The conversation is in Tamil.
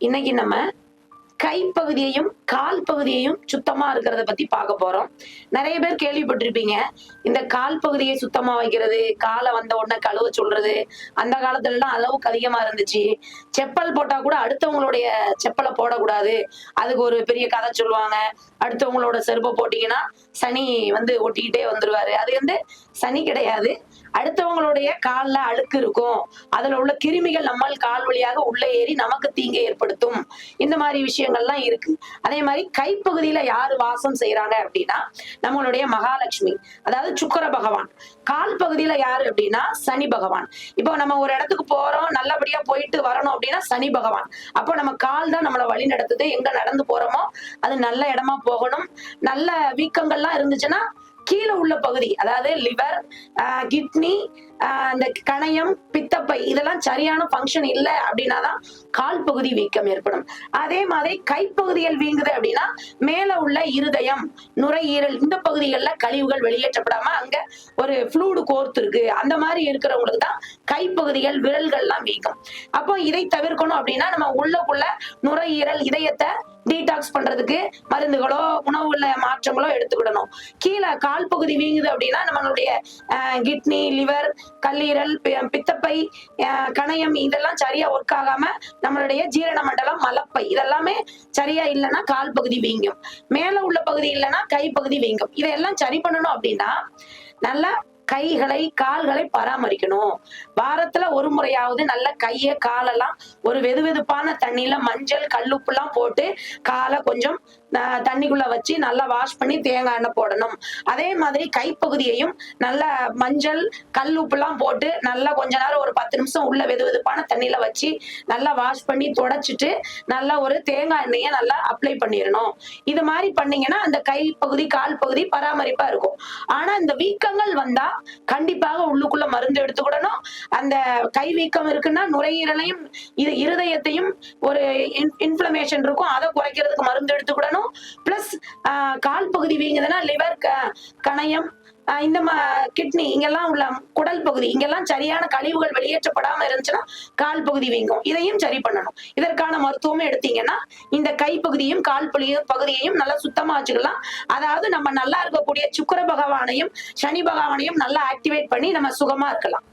இன்னைக்கு நம்ம கைப்பகுதியையும் கால் பகுதியையும் சுத்தமா இருக்கிறத பத்தி பார்க்க போறோம். நிறைய பேர் கேள்விப்பட்டிருப்பீங்க. இந்த கால் பகுதியை சுத்தமா வைக்கிறது காலை வந்த உடனே கழுவ சொல்றது அந்த காலத்துல எல்லாம் அளவுக்கு அதிகமா இருந்துச்சு. செப்பல் போட்டா கூட அடுத்தவங்களுடைய செப்பலை போடக்கூடாது. அதுக்கு ஒரு பெரிய கதை சொல்லுவாங்க. அடுத்தவங்களோட செருப்பை போட்டீங்கன்னா சனி வந்து ஒட்டிக்கிட்டே வந்துருவாரு. அது வந்து சனி கிடையாது. அடுத்தவங்களுடைய கால்ல அழுக்கு இருக்கும். அதுல உள்ள கிருமிகள் நம்மால் கால் வழியாக உள்ள ஏறி நமக்கு தீங்கை ஏற்படுத்தும். இந்த மாதிரி விஷயம் விஷயங்கள்லாம் இருக்கு. அதே மாதிரி கைப்பகுதியில யாரு வாசம் செய்யறாங்க அப்படின்னா நம்மளுடைய மகாலட்சுமி. அதாவது சுக்கர பகவான். கால் பகுதியில யாரு அப்படின்னா சனி பகவான். இப்போ நம்ம ஒரு இடத்துக்கு போறோம் நல்லபடியா போயிட்டு வரணும் அப்படின்னா சனி பகவான். அப்போ நம்ம கால் தான் நம்மளை வழி நடத்துது. எங்க நடந்து போறோமோ அது நல்ல இடமா போகணும். நல்ல வீக்கங்கள்லாம் இருந்துச்சுன்னா கீழே உள்ள பகுதி அதாவது லிவர் கிட்னி அந்த கணையம் பித்தப்பை இதெல்லாம் சரியான ஃபங்க்ஷன் இல்லை அப்படின்னா தான் கால் பகுதி வீக்கம் ஏற்படும். அதே மாதிரி கைப்பகுதிகள் வீங்குது அப்படின்னா மேல உள்ள இருதயம் நுரையீரல் இந்த பகுதிகளில் கழிவுகள் வெளியேற்றப்படாம அங்க ஒரு ஃப்ளூடு கோர்த்து இருக்கு. அந்த மாதிரி இருக்கிறவங்களுக்கு தான் கைப்பகுதிகள் விரல்கள்லாம் வீக்கம். அப்போ இதை தவிர்க்கணும் அப்படின்னா நம்ம உள்ளக்குள்ள நுரையீரல் இதயத்தை டீடாக்ஸ் பண்றதுக்கு மருந்துகளோ உணவுல மாற்றங்களோ எடுத்துக்கிடணும். கீழே கால் பகுதி வீங்குது அப்படின்னா நம்மளுடைய கிட்னி லிவர் கல்லீரல் பி- பித்தப்பை கணையம் இதெல்லாம் சரியா ஒர்க் ஆகாம நம்மளுடைய ஜீரண மண்டலம் மலப்பை இதெல்லாமே சரியா இல்லைன்னா கால் பகுதி வீங்கும். மேல உள்ள பகுதி இல்லைன்னா கை பகுதி வீங்கும். இதையெல்லாம் சரி பண்ணணும் அப்படின்னா நல்லா கைகளை கால்களை பராமரிக்கணும். வாரத்துல ஒரு முறையாவது நல்ல கைய காலெல்லாம் ஒரு வெது வெதுப்பான தண்ணியில மஞ்சள் கல்லுப்புலாம் போட்டு காலை கொஞ்சம் தண்ணிக்குள்ள வச்சு நல்லா வாஷ் பண்ணி தேங்காய் எண்ணெய் போடணும். அதே மாதிரி கைப்பகுதியையும் நல்ல மஞ்சள் கல் உப்பு எல்லாம் போட்டு நல்லா கொஞ்ச நேரம் ஒரு பத்து நிமிஷம் உள்ள வெது வெதுப்பான தண்ணியில வச்சு நல்லா வாஷ் பண்ணி தொடச்சிட்டு நல்லா ஒரு தேங்காய் எண்ணெயை நல்லா அப்ளை பண்ணிடணும் இது மாதிரி பண்ணீங்கன்னா அந்த கை பகுதி கால் பகுதி பராமரிப்பா இருக்கும். ஆனா இந்த வீக்கங்கள் வந்தா கண்டிப்பாக உள்ளுக்குள்ள மருந்து எடுத்துக்கிடணும் அந்த கை வீக்கம் இருக்குன்னா நுரையீரலையும் இது இருதயத்தையும் ஒரு இன்ஃபிளமேஷன் இருக்கும். அதை குறைக்கிறதுக்கு மருந்து எடுத்துக்கிடணும் பிளஸ் கால் பகுதி வீங்குதுன்னா லிவர் கணையம் இந்த இந்த கிட்னி இங்கெல்லாம் உள்ள குடல் பகுதி இங்கெல்லாம் சரியான கழிவுகள் வெளியேற்றப்படாம இருந்துச்சுன்னா கால் பகுதி வீங்கும். இதையும் சரி பண்ணணும். இதற்கான மருத்துவமே எடுத்தீங்கன்னா இந்த கை பகுதியும் கால் புலியும் பகுதியையும் நல்லா சுத்தமா வச்சுக்கலாம். அதாவது நம்ம நல்லா இருக்கக்கூடிய சுக்கிர பகவானையும் சனி பகவானையும் நல்லா ஆக்டிவேட் பண்ணி நம்ம சுகமா இருக்கலாம்.